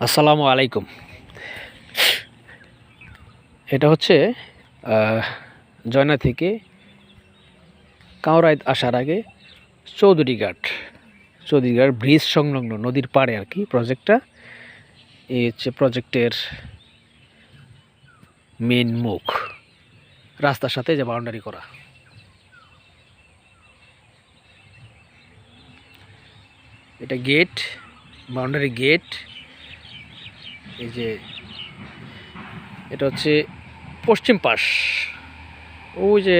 আসসালামু আলাইকুম। এটা হচ্ছে জয়না থেকে কাউরাইত আসার আগে চৌধুরী ঘাট চৌধুরী ঘাট ব্রিজ সংলগ্ন নদীর পাড়ে আর কি প্রজেক্টটা। এই হচ্ছে প্রজেক্টের মেন মুখ। রাস্তার সাথে যে বাউন্ডারি করা। এটা গেট বাউন্ডারি গেট এই যে, এটা হচ্ছে পশ্চিম পাশ। ওই যে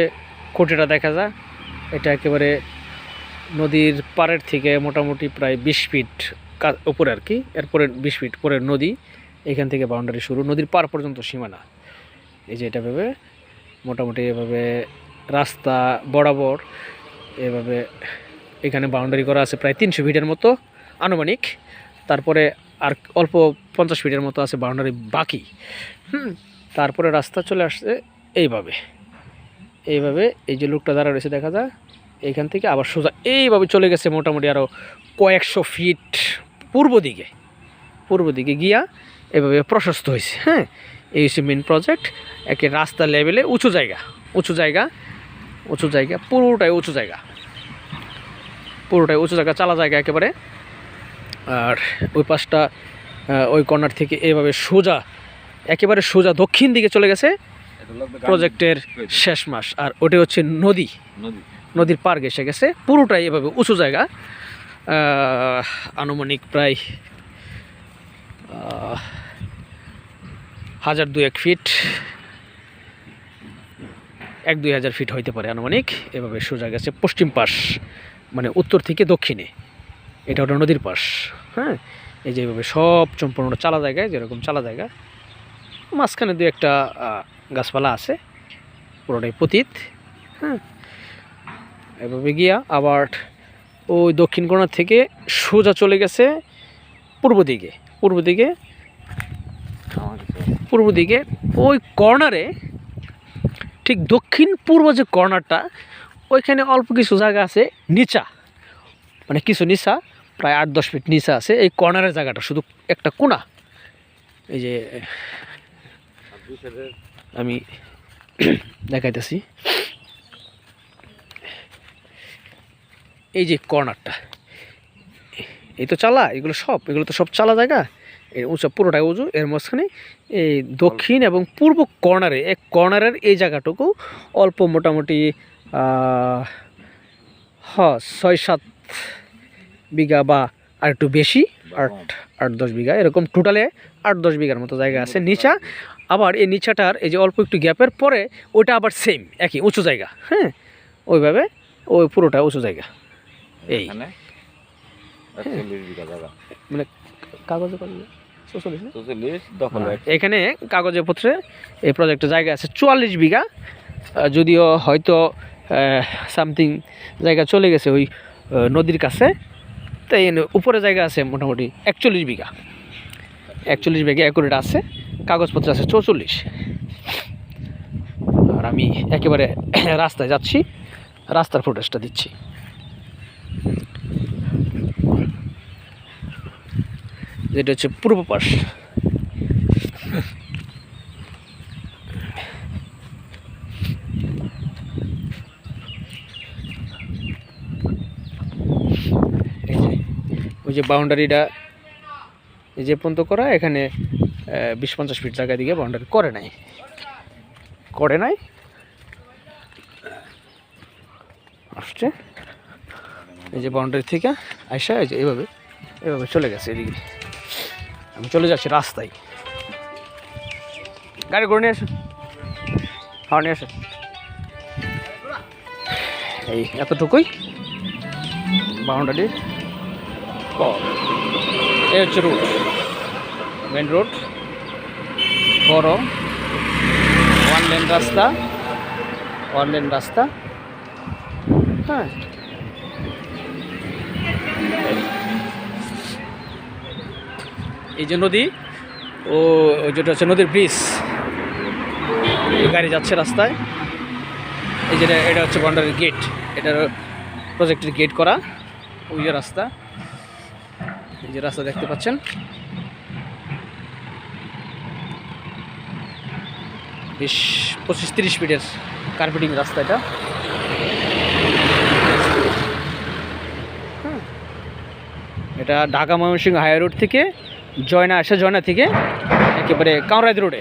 কোটিটা দেখা যায়, এটা একেবারে নদীর পাড়ের থেকে মোটামুটি প্রায় বিশ ফিট উপরে আর কি, এরপরে বিশ ফিট পরের নদী, এখান থেকে বাউন্ডারি শুরু, নদীর পার পর্যন্ত সীমানা। এই যে এটা ভেবে মোটামুটি এভাবে রাস্তা বরাবর এভাবে এখানে বাউন্ডারি করা আছে প্রায় তিনশো ফিটের মতো, আনুমানিক। তারপরে আর অল্প পঞ্চাশ ফিটের মতো আছে বাউন্ডারি বাকি। হুম, তারপরে রাস্তা চলে আসছে এইভাবে। এইভাবে এই যে লোকটা দাঁড়া রয়েছে, দেখা যায় এইখান থেকে আবার সোজা এইভাবে চলে গেছে মোটামুটি আরও কয়েকশো ফিট পূর্ব দিকে। পূর্ব দিকে গিয়া এভাবে প্রশস্ত হয়েছে হ্যাঁ? এই হচ্ছে মেন প্রজেক্ট একে রাস্তা লেভেলে উঁচু জায়গা উঁচু জায়গা উঁচু জায়গা, পুরোটাই উঁচু জায়গা। পুরোটাই উঁচু জায়গা, চালা জায়গা একেবারে। আর ওই পাশটা ওই কর্নার থেকে এভাবে সোজা একেবারে সোজা দক্ষিণ দিকে চলে গেছে প্রজেক্টের শেষ মাস। আর ওটা হচ্ছে নদী। নদী। নদীর পার ঘেসে গেছে। পুরোটাই এভাবে উঁচু জায়গা। আনুমানিক প্রায় হাজার দু এক ফিট এক দুই হাজার ফিট হইতে পারে আনুমানিক। এভাবে সোজা গেছে পশ্চিম পাশ মানে উত্তর থেকে দক্ষিণে। এটা ওটা নদীর পাশ হ্যাঁ? এই যেভাবে সব সম্পূর্ণ চালা জায়গায়, যেরকম চালা জায়গা, মাঝখানে দু একটা গাছপালা আছে, পুরোটাই পতীত হ্যাঁ? এভাবে গিয়া আবার ওই দক্ষিণ কোণা থেকে সোজা চলে গেছে পূর্ব দিকে পূর্ব দিকে পূর্ব দিকে, ওই কর্নারে, ঠিক দক্ষিণ পূর্ব যে কর্নারটা, ওইখানে অল্প কিছু জায়গা আছে, নিচা মানে কিছু নিচা প্রায় আট, দশ ফিট নিচে আছে। এই কর্নারের জায়গাটা, শুধু একটা কোনা এই যে, আমি দেখাইতেছি। এই যে কর্নারটা এই তো চালা, এগুলো সব, এগুলো তো সব চালা জায়গা। এই উঁচা, পুরোটাই উঁচু, এর মাঝখানে এই দক্ষিণ এবং পূর্ব কর্নারে এক কর্নারের এই জায়গাটুকু অল্প মোটামুটি হ, ছয়, সাত বিঘা বা আর একটু বেশি আট আট দশ বিঘা এরকম টোটালে আট দশ বিঘার মতো জায়গা আছে নিচা। আবার এই নিচাটার এই যে অল্প একটু গ্যাপের পরে ওইটা আবার সেম একই উঁচু জায়গা হ্যাঁ? ওইভাবে ওই পুরোটা উঁচু জায়গা এই। জায়গা। মানে কাগজে হ্যাঁ, এখানে কাগজে পত্রে এই প্রজেক্টের জায়গা আছে চুয়াল্লিশ বিঘা। যদিও হয়তো সামথিং জায়গা চলে গেছে ওই নদীর কাছে। তাই উপরে জায়গা আছে মোটামুটি একচল্লিশ বিঘা। একচল্লিশ বিঘা অ্যাকুরেট আছে, কাগজপত্র আছে চৌচল্লিশ। আর আমি একেবারে রাস্তায় যাচ্ছি, রাস্তার ফুটেজটা দিচ্ছি। যেটা হচ্ছে পূর্ব পাশ। ওই যে বাউন্ডারিটা এই যে পর্যন্ত করা, এখানে বিশ পঞ্চাশ ফিট জায়গা দিকে বাউন্ডারি করে নাই। করে নাই? আসছে। এই যে বাউন্ডারি থেকে আইসা এই যে এভাবে এভাবে চলে গেছে এদিকে। আমি চলে যাচ্ছি রাস্তায়। গাড়ি করে নিয়ে আসুন হ্যাঁ নিয়ে আসুন এই, এতটুকুই। বাউন্ডারি এই হচ্ছে রুট মেন রোড বড় ওয়ান লেন রাস্তা ওয়ান লেন রাস্তা হ্যাঁ এই যে নদী, ও যেটা হচ্ছে নদীর ব্রিজ গাড়ি যাচ্ছে রাস্তায়। এই যেটা এটা হচ্ছে বাউন্ডারির গেট এটার প্রজেক্টের গেট করা। ওই রাস্তা। যে রাস্তা দেখতে পাচ্ছেন। বেশ পঁচিশ তিরিশ ফিটের কার্পেটিং রাস্তা এটা। এটা ঢাকা ময়মনসিংহ হাই রোড থেকে জয়না, আসে জয়না থেকে একেবারে কাউরাইদ রোডে।